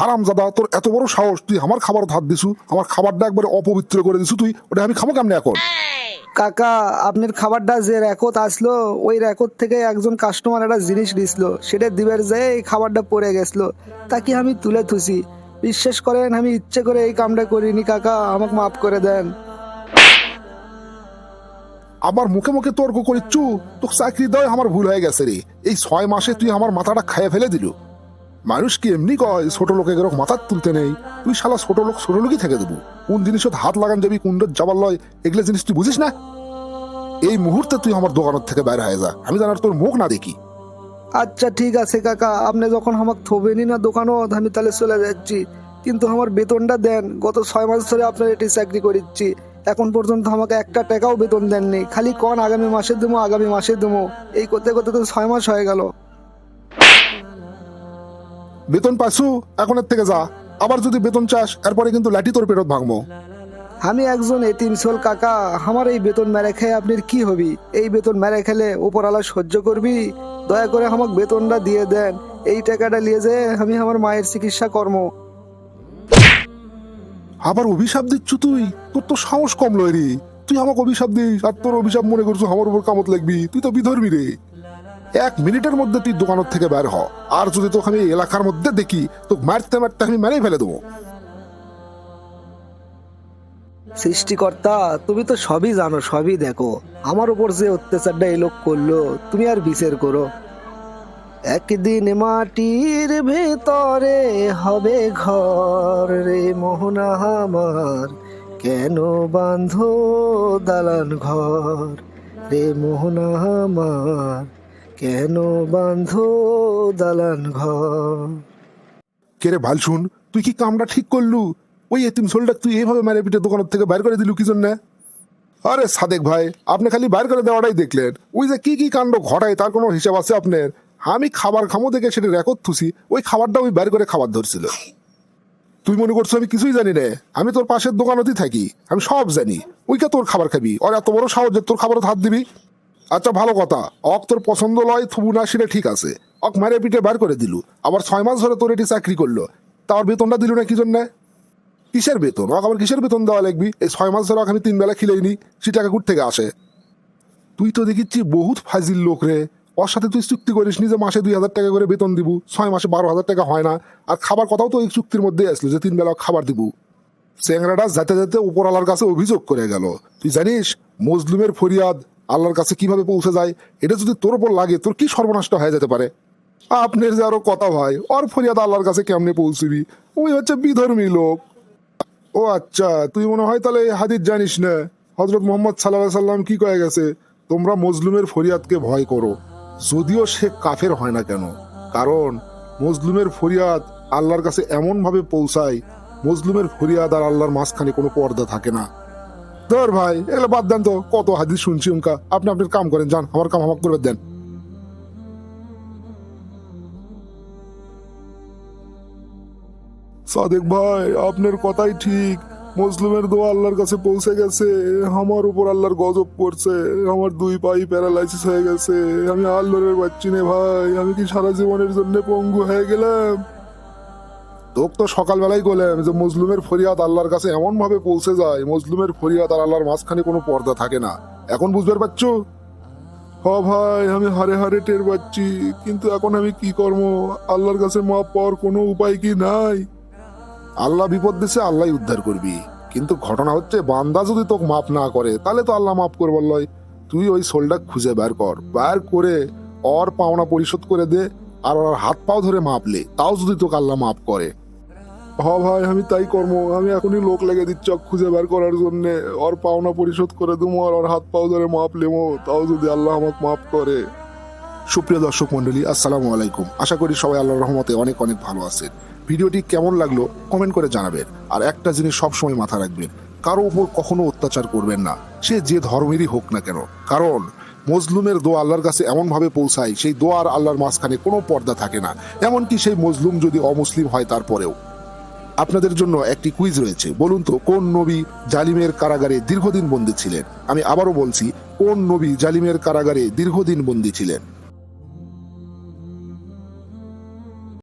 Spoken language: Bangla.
হারাম জাদা তোর এত বড় সাহস তুই আমার খাবার হাত দিছু আমার খাবারটা একবারে অপবিত্র করে দিছু তুই ওটা আমি খাব কেমনে এখন? কাকা আপনার খাবারটা যে রেকত আসলো ওই রেকত থেকে একজন কাস্টমার একটা জিনিস দিছিল সেটা দিবার যায় এই খাবারটা পড়ে গেছিল তাকে আমি তুলে থুছি বিশ্বাস করেন আমি ইচ্ছে করে এই কামটা করিনি কাকা আমাকে মাফ করে দেন। আবার মুখে মুখে তর্ক করিচ্ছু তোকে চাকরি দেওয়া আমার ভুল হয়ে গেছে রে। এই ছয় মাসে তুই আমার মাথাটা খেয়ে ফেলে দিল। মানুষ কি এমনি কয়, ছোট লোকে এরকম মাথার তুলতে নেই? তুই শালা ছোট লোক, ছোট লোকই থেকে দেবো। কোন জিনিসত হাত লাগান যাবি, কোন যাবার লয়, এগুলো জিনিস তুই বুঝিস না? এই মুহূর্তে তুই আমার দোকানের থেকে বাইরে হয়ে যা। আমি জানার তোর মুখ না দেখি। আচ্ছা ঠিক আছে, কাকা। আপনি যখন আমাকে থবেনি না দোকানও আমি তাহলে চলে যাচ্ছি। কিন্তু আমার বেতনটা দেন। গত ছয় মাস ধরে আপনার এটি চাকরি করিচ্ছি। এখন পর্যন্ত আমাকে একটা টাকাও বেতন দেননি। খালি কন আগামী মাসে দেবো, আগামী মাসে দেবো। এই করতে করতে তো ছয় মাস হয়ে গেল। বেতন পাইছু এখনের থেকে যা। আবার যদি বেতন চাস এরপরে কিন্তু লাঠি তোর পেটত ভাঙবো আমি একজন এতিম সোল কাকা আমার এই বেতন মেরে খেয়ে আপনার কি হবি? এই বেতন মেরে খেলে ওপরওয়ালা সহ্য করবি? দয়া করে আমাকে বেতনটা দিয়ে দেন। এই টাকাটা নিয়ে যে আমি আমার মায়ের চিকিৎসা কর্ম। আবার অভিশাপ দিচ্ছ তুই? তোর তো সাহস কম লয় রে। তুই আমাকে অভিশাপ দিস আর তোর অভিশাপ মনে করছ আমার উপর কামত লাগবি। তুই তো বিধর্মী রে। এক মিনিটের মধ্যে তুই দোকানের থেকে বের হ। আর যদি তোকে আমি এলাকার মধ্যে দেখি তো মারতে মারতে আমি মেরেই ফেলে দেবো। সৃষ্টিকর্তা, তুমি তো সবই জানো, সবই দেখো। আমার উপর যে অত্যাচারটা এই লোক করল, তুমি আর বিচার করো। একদিন মাটির ভেতরে হবে ঘর রে মোহনা আমার। কেন বাঁধো দালান ঘর রে মোহনা আমার? কেন বাঁধো দালান ঘর? কে রে ভালো শুন তুই কি কামটা ঠিক করলু? ওই এতিম সোলটা তুই এইভাবে মেরে পিঠে দোকানের থেকে বাইর করে দিলু কি জন্য? আরে সাদেক ভাই, আপনি খালি বাইর করে দেওয়াটাই দেখলেন। ওই যে কি কি কাণ্ড ঘটায় তার কোনো হিসাব আছে আপনার? আমি খাবার খামো দেখে সেটা রেকর্ড থুসি, ওই খাবারটা আমি বাইর করে খাবার ধরছিল। তুই মনে করছ আমি কিছুই জানি না? আমি তোর পাশের দোকানতেই থাকি, আমি সব জানি। ওইটা তোর খাবার খাবি, আর এত বড় সাহস তোর খাবারত হাত দিবি? আচ্ছা ভালো কথা। অক তোর পছন্দ লয়, থুবু না সেটা ঠিক আছে। অক মারে পিঠে বার করে দিলু। আবার ছয় মাস ধরে তোর এটি চাকরি করল। তার বেতনটা দিল না কি জন্য? কিসের বেতন? অক আবার কিসের বেতন দেওয়া লাগবি? এই ছয় মাস ধরে আমি তিন বেলা খিলেইনি সে টাকা কুট থেকে আসে। তুই তো দেখিচ্ছি বহুত ফাজিল লোক রে। ওর সাথে তুই চুক্তি করিস নি যে মাসে দুই হাজার টাকা করে বেতন দিব, ছয় মাসে বারো হাজার টাকা হয় না। আর খাবার কথাও তো এই চুক্তির মধ্যে আসলো যে তিন বেলা খাবার দিব। চেংরাটা যেতে যেতে উপরওয়ালার কাছে অভিযোগ করে গেল। তুই জানিস, মজলুমের ফরিয়াদ আল্লাহর কাছে কীভাবে পৌঁছে যায়? এটা যদি তোর ওপর লাগে, তোর কি সর্বনাশটা হয়ে যেতে পারে? আপনার যে আরও কথা ভাই, ওর ফরিয়াদ আল্লাহর কাছে কেমনে পৌঁছবি? ওই হচ্ছে বিধর্মী লোক। ও আচ্ছা তুই মনে হয় তাহলে হাদিস জানিস না? হজরত মোহাম্মদ সাল্লাহ সাল্লাম কি কয়ে গেছে? তোমরা মজলুমের ফরিয়াদকে ভয় করো, যদিও সে কাফের হয় না কেন? কারণ মজলুমের ফরিয়াদ আল্লাহর কাছে এমন ভাবে পৌঁছায়, মজলুমের ফরিয়াদ আর আল্লাহর মাঝখানে কোনো পর্দা থাকে না। ধর ভাই, এগুলো বাদ দেন তো। কত হাদিস শুনছি উনকা। আপনি আপনার কাম করেন, যান। আমার কাম আমাকে করে দেন। সাদেক ভাই, আপনার কথাই ঠিক। মুসলিমের দোয়া আল্লাহর কাছে পৌঁছে গেছে। আমার উপর আল্লাহর গজব করছে আমার দুই পাই প্যারালাইসিস হয়ে গেছে। আমি আল্লাহরের বাচ্চি নে ভাই। আমি কি সারা জীবনের জন্য পঙ্গু হয়ে গেলাম? তোক তো সকালবেলাই বললাম যে মজলুমের ফরিয়াদ আল্লাহর কাছে এমন ভাবে পৌঁছে যায় মজলুমের ফরিয়াদ আর আল্লাহর মাঝখানে কোনো পর্দা থাকে না। এখন বুঝতে পারছ হ ভাই, আমি হারে হারে টের পাচ্ছি, কিন্তু এখন আমি কি করব? আল্লাহর কাছে মাপ পাওয়ার কোনো উপায় কি নাই? আল্লাহ বিপদ দিছে আল্লাহ উদ্ধার করবি। কিন্তু ঘটনা হচ্ছে, বান্দা যদি তোকে মাপ না করে, তাহলে তো আল্লাহ মাফ করবার লয়। তুই ওই সোলটা খুঁজে বের কর। বের করে অর পাওনা পরিশোধ করে দে, আর ওর হাত পাও ধরে মাপলে তাও যদি তোকে আল্লাহ মাফ করে। হ ভাই, আমি তাই কর্ম আমি এখনই লোক লেগে দিচ্ছি খুঁজে বের করার জন্য। ওর পাওনা পরিশোধ করে দেবো আর ওর হাত পাও ধরে মাপ লেমো তাও যদি আল্লাহ আমাকে মাফ করে। সুপ্রিয় দর্শক মন্ডলী আসসালামু আলাইকুম। আশা করি সবাই আল্লাহর রহমতে অনেক অনেক ভালো আছেন। ভিডিওটি কেমন লাগল কমেন্ট করে জানাবেন। আর একটা জিনিস সবসময় মাথা রাখবেন, কারও উপর কখনো অত্যাচার করবেন না। সে যে ধর্মেরই হোক না কেন। কারণ মজলুমের দোয়া আল্লাহর কাছে এমনভাবে পৌঁছায়, সেই দোয়া আর আল্লাহর মাঝখানে কোনো পর্দা থাকে না। এমনকি সেই মজলুম যদি অমুসলিম হয় তারপরেও। আপনাদের জন্য একটি কুইজ রয়েছে। বলুন তো, কোন নবী জালিমের কারাগারে দীর্ঘদিন বন্দী ছিলেন? আমি আবারও বলছি, কোন নবী জালিমের কারাগারে দীর্ঘদিন বন্দী ছিলেন?